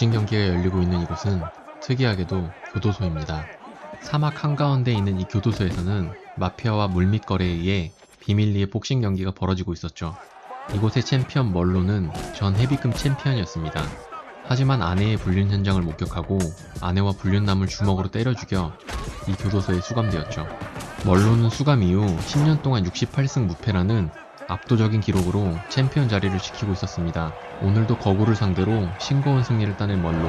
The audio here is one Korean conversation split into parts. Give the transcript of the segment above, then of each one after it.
복싱 경기가 열리고 있는 이곳은 특이하게도 교도소입니다. 사막 한가운데 있는 이 교도소에서는 마피아와 물밑 거래에 의해 비밀리에 복싱 경기가 벌어지고 있었죠. 이곳의 챔피언 멀로는 전 헤비급 챔피언이었습니다. 하지만 아내의 불륜 현장을 목격하고 아내와 불륜남을 주먹으로 때려 죽여 이 교도소에 수감되었죠. 멀로는 수감 이후 10년 동안 68승 무패라는 압도적인 기록으로 챔피언 자리를 지키고 있었습니다. 오늘도 거구를 상대로 싱거운 승리를 따낸 멀로.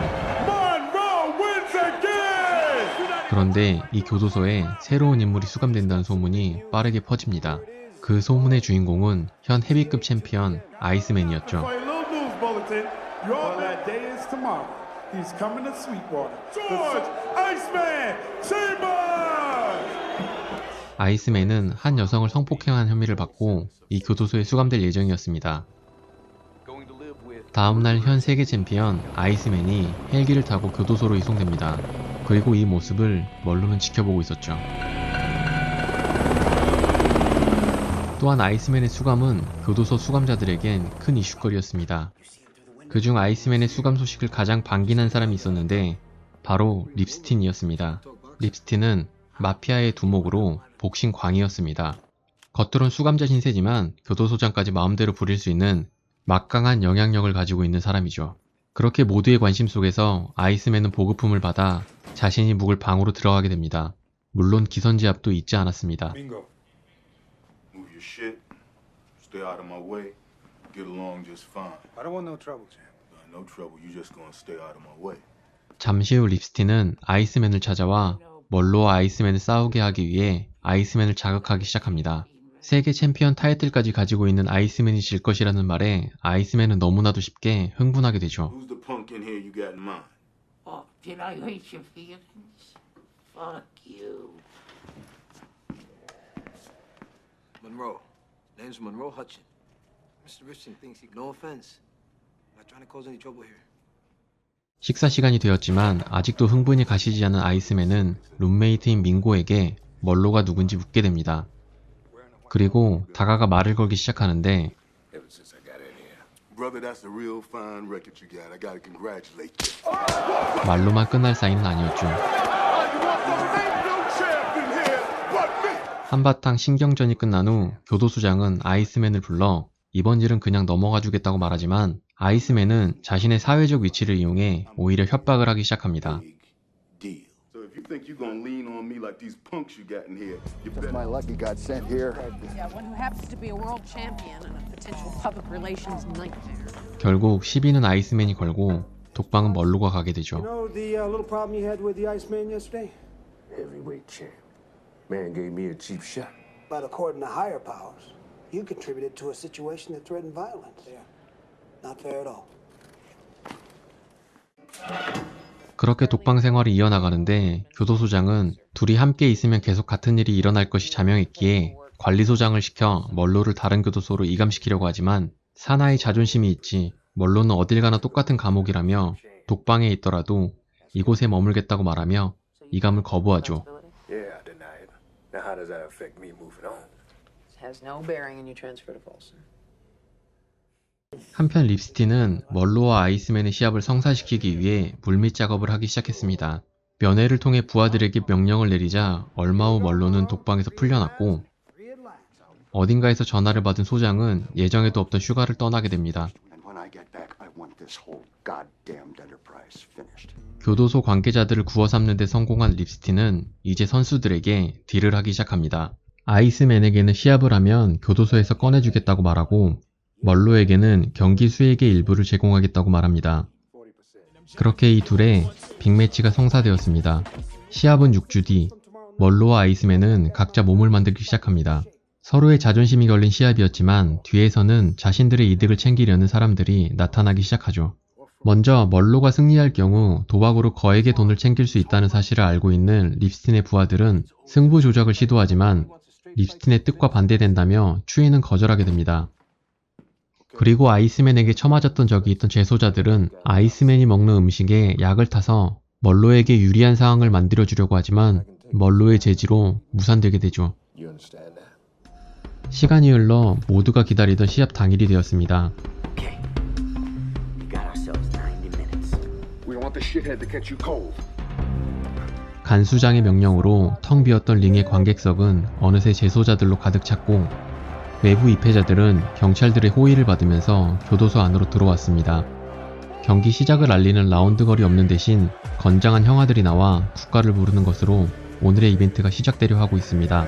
그런데 이 교도소에 새로운 인물이 수감된다는 소문이 빠르게 퍼집니다. 그 소문의 주인공은 현 헤비급 챔피언 아이스맨이었죠. Little 아이스맨은 한 여성을 성폭행한 혐의를 받고 이 교도소에 수감될 예정이었습니다. 다음날 현 세계 챔피언 아이스맨이 헬기를 타고 교도소로 이송됩니다. 그리고 이 모습을 멀로는 지켜보고 있었죠. 또한 아이스맨의 수감은 교도소 수감자들에겐 큰 이슈거리였습니다. 그중 아이스맨의 수감 소식을 가장 반긴한 사람이 있었는데 바로 립스틴이었습니다. 립스틴은 마피아의 두목으로 복싱 광이었습니다. 겉으론 수감자 신세지만 교도소장까지 마음대로 부릴 수 있는 막강한 영향력을 가지고 있는 사람이죠. 그렇게 모두의 관심 속에서 아이스맨은 보급품을 받아 자신이 묵을 방으로 들어가게 됩니다. 물론 기선제압도 잊지 않았습니다. 잠시 후 립스틴은 아이스맨을 찾아와 멀로와 아이스맨을 싸우게 하기 위해 아이스맨을 자극하기 시작합니다. 세계 챔피언 타이틀까지 가지고 있는 아이스맨이 질 것이라는 말에 아이스맨은 너무나도 쉽게 흥분하게 되죠. Who's the punk in here you got in mind? Oh, did I hurt your feelings? Fuck you. Monroe. Name's Monroe Hutchin. Mr. Richardson thinks he. No offense. I'm not trying to cause any trouble here. 식사 시간이 되었지만 아직도 흥분이 가시지 않은 아이스맨은 룸메이트인 민고에게 멀로가 누군지 묻게 됩니다. 그리고 다가가 말을 걸기 시작하는데. 말로만 끝날 사이는 아니었죠. 한바탕 신경전이 끝난 후 교도소장은 아이스맨을 불러 이번 일은 그냥 넘어가 주겠다고 말하지만 아이스맨은 자신의 사회적 위치를 이용해 오히려 협박을 하기 시작합니다. you think you're gonna lean on me like these punks you got in here, you Just better. my luck he got sent here. Yeah, one who happens to be a world champion and a potential public relations nightmare. 결국 시비는 아이스맨이 걸고 독방은 멀로가 가게 You 되죠. know the uh, little problem you had with the Iceman yesterday? Heavyweight champ. Man gave me a cheap shot. But according to higher powers, you contributed to a situation that threatened violence. Yeah. Not fair at all. 그렇게 독방 생활이 이어나가는데 교도소장은 둘이 함께 있으면 계속 같은 일이 일어날 것이 자명했기에 관리소장을 시켜 멀로를 다른 교도소로 이감시키려고 하지만 사나이 자존심이 있지 멀로는 어딜 가나 똑같은 감옥이라며 독방에 있더라도 이곳에 머물겠다고 말하며 이감을 거부하죠. Yeah, 한편 립스티는 멀로와 아이스맨의 시합을 성사시키기 위해 물밑 작업을 하기 시작했습니다. 면회를 통해 부하들에게 명령을 내리자 얼마 후 멀로는 독방에서 풀려났고 어딘가에서 전화를 받은 소장은 예정에도 없던 휴가를 떠나게 됩니다. 교도소 관계자들을 구워 삼는 데 성공한 립스티는 이제 선수들에게 딜을 하기 시작합니다. 아이스맨에게는 시합을 하면 교도소에서 꺼내주겠다고 말하고 멀로에게는 경기 수익의 일부를 제공하겠다고 말합니다. 그렇게 이 둘의 빅매치가 성사되었습니다. 시합은 6주 뒤 멀로와 아이스맨은 각자 몸을 만들기 시작합니다. 서로의 자존심이 걸린 시합이었지만 뒤에서는 자신들의 이득을 챙기려는 사람들이 나타나기 시작하죠. 먼저 멀로가 승리할 경우 도박으로 거액의 돈을 챙길 수 있다는 사실을 알고 있는 립스틴의 부하들은 승부 조작을 시도하지만 립스틴의 뜻과 반대된다며 추인은 거절하게 됩니다. 그리고 아이스맨에게 처맞았던 적이 있던 재소자들은 아이스맨이 먹는 음식에 약을 타서 멀로에게 유리한 상황을 만들어 주려고 하지만 멀로의 제지로 무산되게 되죠. 시간이 흘러 모두가 기다리던 시합 당일이 되었습니다. Okay. We got ourselves 90 minutes. want the shithead to catch you cold. 간수장의 명령으로 텅 비었던 링의 관객석은 어느새 재소자들로 가득 찼고 외부 입회자들은 경찰들의 호의를 받으면서 교도소 안으로 들어왔습니다. 경기 시작을 알리는 라운드 걸이 없는 대신 건장한 형아들이 나와 국가를 부르는 것으로 오늘의 이벤트가 시작되려 하고 있습니다.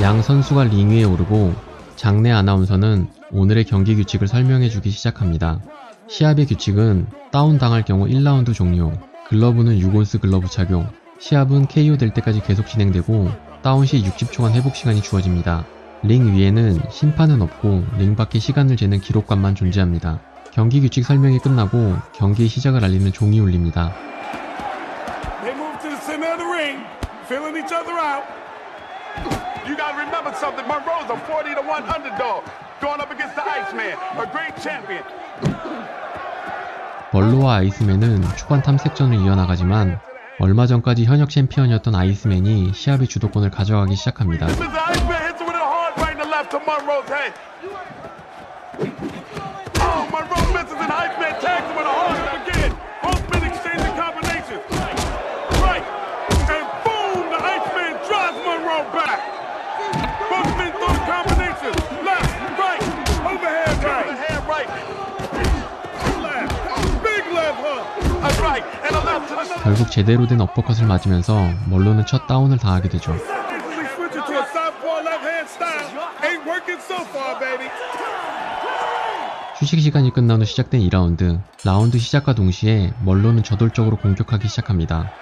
양 선수가 링 위에 오르고 장내 아나운서는 오늘의 경기 규칙을 설명해 주기 시작합니다. 시합의 규칙은 다운당할 경우 1라운드 종료, 글러브는 6온스 글러브 착용, 시합은 KO 될 때까지 계속 진행되고 다운 시 60초간 회복 시간이 주어집니다. 링 위에는 심판은 없고 링 밖에 시간을 재는 기록관만 존재합니다. 경기 규칙 설명이 끝나고 경기 시작을 알리는 종이 울립니다. They move to. You remember something. Monroe's a 40 to 1 underdog going up against the Iceman, a great champion. 멀로와 아이스맨은 초반 탐색전을 이어나가지만 얼마 전까지 현역 챔피언이었던 아이스맨이 시합의 주도권을 가져가기 시작합니다. 제대로 된 어퍼컷을 맞으면서 멀로는 첫 다운을 당하게 되죠. 휴식 시간이 끝난 후 시작된 2라운드. 라운드 시작과 동시에 멀로는 저돌적으로 공격하기 시작합니다.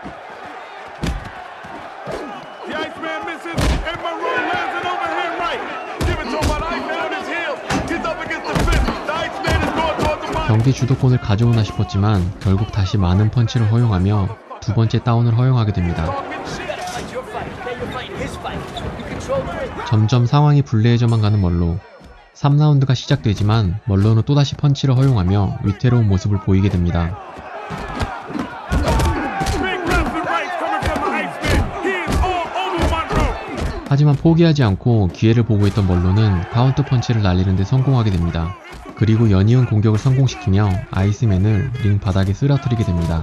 경기 주도권을 가져오나 싶었지만 결국 다시 많은 펀치를 허용하며 두 번째 다운을 허용하게 됩니다. 점점 상황이 불리해져만 가는 멀로. 3라운드가 시작되지만 멀로는 또다시 펀치를 허용하며 위태로운 모습을 보이게 됩니다. 하지만 포기하지 않고 기회를 보고 있던 멀로는 카운터 펀치를 날리는데 성공하게 됩니다. 그리고 연이은 공격을 성공시키며 아이스맨을 링 바닥에 쓰러뜨리게 됩니다.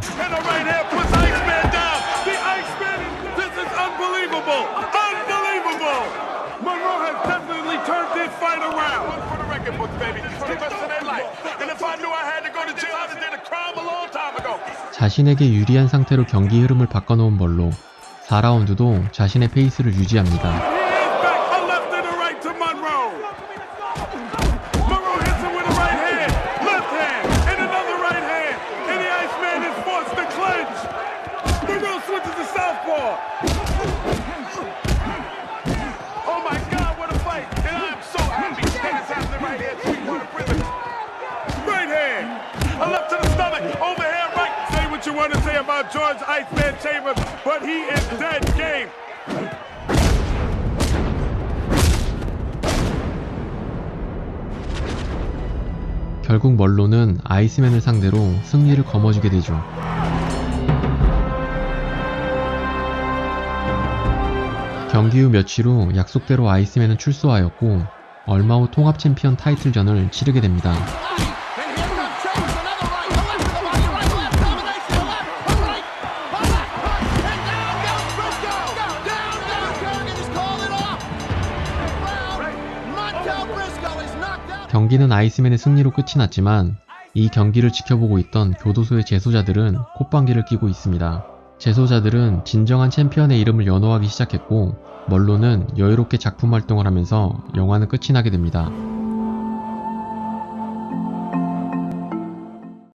자신에게 유리한 상태로 경기 흐름을 바꿔놓은 멀로 4라운드도 자신의 페이스를 유지합니다. George Iceman Chambers, but he is dead game. 결국 멀로는 아이스맨을 상대로 승리를 거머쥐게 되죠. 경기 후 며칠 후 약속대로 아이스맨은 출소하였고 얼마 후 통합 챔피언 타이틀전을 치르게 됩니다. 경기는 아이스맨의 승리로 끝이 났지만 이 경기를 지켜보고 있던 교도소의 재소자들은 콧방귀를 끼고 있습니다. 재소자들은 진정한 챔피언의 이름을 연호하기 시작했고 멀로는 여유롭게 작품 활동을 하면서 영화는 끝이 나게 됩니다.